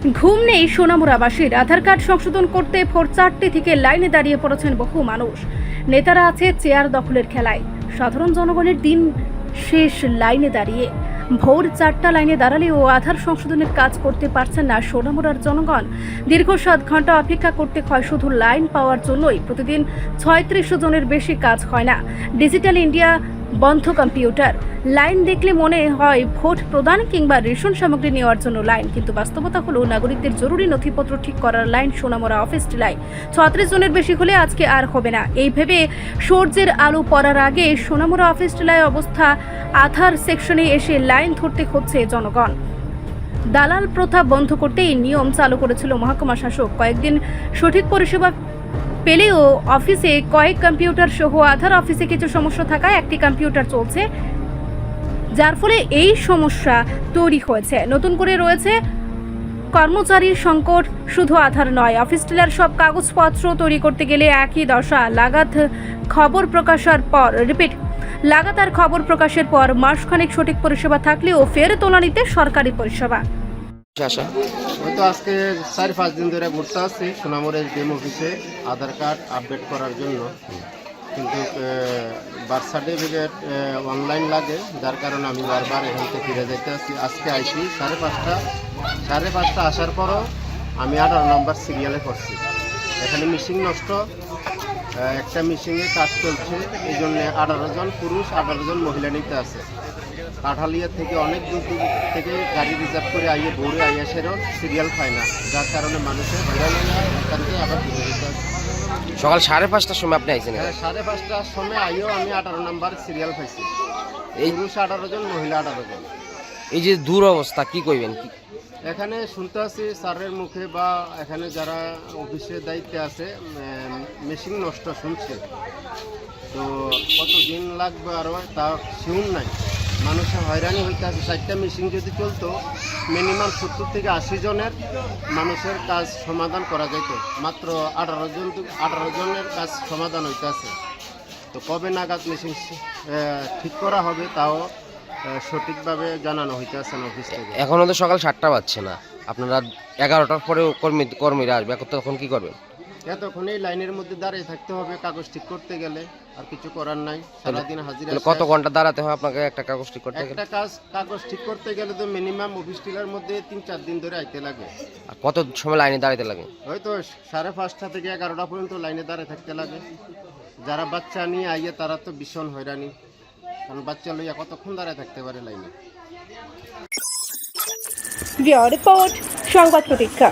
ঘুম নেই সোনামুড়াবাসীর। আধার কার্ড সংশোধন করতে ভোর চারটে থেকে লাইনে দাঁড়িয়ে পড়েছেন বহু মানুষ। নেতারা আছে চেয়ার দখলের খেলায়। সাধারণ জনগণের দিন শেষ লাইনে দাঁড়িয়ে। ভোর চারটা লাইনে দাঁড়ালেও আধার সংশোধনের কাজ করতে পারছেন না সোনামুরার জনগণ। দীর্ঘ সাত ঘণ্টা অপেক্ষা করতে হয় শুধু লাইন পাওয়ার জন্যই। প্রতিদিন ছয়ত্রিশশো জনের বেশি কাজ হয় না। ডিজিটাল ইন্ডিয়া বন্ধ কম্পিউটার। লাইন দেখলে মনে হয় ভোট প্রদান কিংবা রেশন সামগ্রী নেওয়ার জন্য লাইন, কিন্তু বাস্তবতা হলো নাগরিকদের জরুরি নথিপত্র ঠিক করার লাইন সোনামরা অফিস টিলাই ছত্রিশ জনের বেশি হলে আজকে আর হবে না। এই ভেবে সূর্যের আলো পড়ার আগে সোনামরা অফিস টিলায় অবস্থা আধার সেকশনে এসে লাইন ধরতে হচ্ছে জনগণ। দালাল প্রথা বন্ধ করতে এই নিয়ম চালু করেছিল মহকুমা শাসক। কয়েকদিন সঠিক পরিষেবা পেলেও অফিসে কয়েক কম্পিউটার সহ আধার অফিসে কিছু সমস্যা থাকায় একটি কম্পিউটার চলছে, যার ফলে এই সমস্যা তৈরি হয়েছে। নতুন করে রয়েছে কর্মচারীর সংকট, শুধু আধার নয়, অফিস টিলার সব কাগজপত্র তৈরি করতে গেলে একই দশা, লাগাত খবর প্রকাশের পর, রিপিট, লাগাতার খবর প্রকাশের পর মাসখানেক সঠিক পরিষেবা থাকলেও ফের তোলা নিতে সরকারি পরিষেবা। হয়তো আজকে চার, পাঁচ দিন ধরে ঘুরতে আসছি সুনামরের ডিএম অফিসে আধার কার্ড আপডেট করার জন্য। কিন্তু বার্থ সার্টিফিকেট অনলাইন লাগে, যার কারণে আমি বারবার এখান থেকে ফিরে যেতে আসছি। আজকে আইসি সাড়ে পাঁচটা সাড়ে পাঁচটা আসার পরও আমি আর নম্বর সিরিয়ালে করছি এখানে মিশিং নষ্ট একটা মিশিংয়ে কাজ চলছে এই জন্য আঠারো জন পুরুষ আঠারো জন মহিলা নিতে আছে। কাঠালিয়া থেকে অনেক দূর দূর থেকে গাড়ি রিজার্ভ করে আইয়ে ভোরে আইয়া সেরও সিরিয়াল পায় না। যার কারণে মানুষের থেকে আবার ফিরে যেতে। সকাল সাড়ে পাঁচটার সময় আপনি আইছেন হ্যাঁ, সাড়ে পাঁচটার সময় আইও আমি আঠারো নাম্বার সিরিয়াল পাইছি। এই পুরুষ আঠারো জন মহিলা আঠারো জন। এই যে দূর অবস্থা কি কইবেন? কি এখানে শুনতে আছি স্যারের মুখে বা এখানে যারা অফিসে দায়িত্বে আছে মেশিন নষ্ট শুনছে। তো কত দিন লাগবে আরও তা শিউন নাই। মানুষের হয়রানি হইতে আছে। চারটা মেশিন যদি চলতো, মিনিমাম সত্তর থেকে আশি জনের মানুষের কাজ সমাধান করা যেত মাত্র আঠারো জন আঠারো জনের কাজ সমাধান হইতে আছে। তো কবে নাগাদ মেশিন ঠিক করা হবে তাও সঠিকভাবে জানানো হইতে আছে না অফিস থেকে। এখনও তো সকাল সাতটা বাজছে না। আপনারা এগারোটার পরেও কর্মী কর্মীরা আসবে। এখন তখন কি করবেন? এতক্ষণ এই লাইনের মধ্যে দাঁড়িয়ে থাকতে হবে কাগজ ঠিক করতে গেলে। আর কিছু করার নাই। সারাদিন হাজিরা কত ঘণ্টা দাঁড়াতে হয় আপনাকে একটা কাগজ ঠিক করতে গেলে? একটা কাজ কাগজ ঠিক করতে গেলে তো মিনিমাম অফিস টিলার মধ্যে তিন চার দিন ধরে আইতে লাগে। আর কত সময় লাইনে দাঁড়াতে লাগে? হয়তো সাড়ে পাঁচটা থেকে এগারোটা পর্যন্ত লাইনে দাঁড়িয়ে থাকতে লাগে। যারা বাচ্চা নিয়ে আইয়ে তারা তো ভীষণ হয়রানি। কারণ বাচ্চা লইয়া কতক্ষণ দাঁড়ায় থাকতে পারে লাইনে? রিপোর্ট সংবাদ প্রতীক্ষা।